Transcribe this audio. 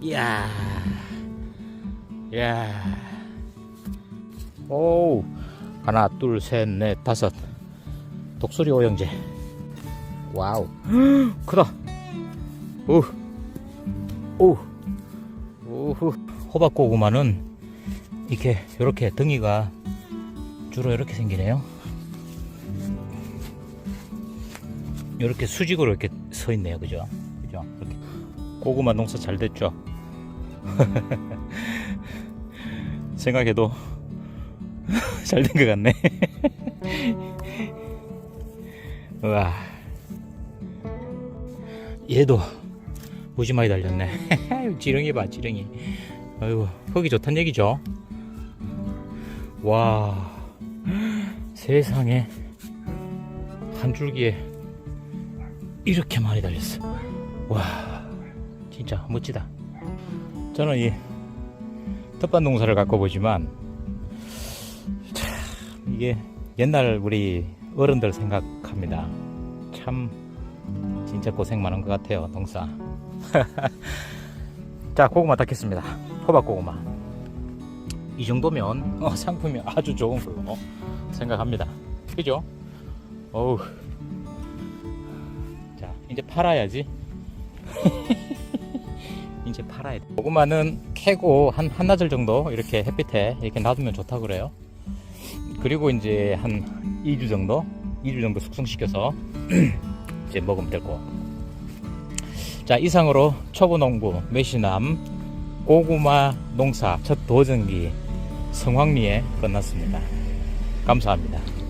이야. 이야. 오. 하나, 둘, 셋, 넷, 다섯. 독수리 오영재. 와우. 크다. 오. 오. 오후. 호박 고구마는 이렇게, 요렇게 등이가 주로 이렇게 생기네요. 이렇게 수직으로 이렇게 서 있네요. 그죠? 그죠? 이렇게. 고구마 농사 잘 됐죠? 생각해도 잘 된 것 같네. 우와. 얘도 무지 많이 달렸네. 지렁이 봐, 지렁이. 아이고, 흙이 좋단 얘기죠? 와. 세상에. 한 줄기에 이렇게 많이 달렸어. 와, 진짜 멋지다. 저는 이 텃밭 농사를 갖고 보지만 참 이게 옛날 우리 어른들 생각합니다. 참 진짜 고생 많은 것 같아요 농사. 자 고구마 닦겠습니다. 호박 고구마. 이 정도면 어, 상품이 아주 좋은 걸로 생각합니다. 그죠? 어우. 자, 이제 팔아야지. 이제 팔아야 돼. 고구마는 캐고 한 한나절 정도 이렇게 햇빛에 이렇게 놔두면 좋다 그래요. 그리고 이제 한 2주 정도, 2주 정도 숙성시켜서 이제 먹으면 되고. 자, 이상으로 초보 농부 메시남 고구마 농사 첫 도전기 성황리에 끝났습니다. 감사합니다.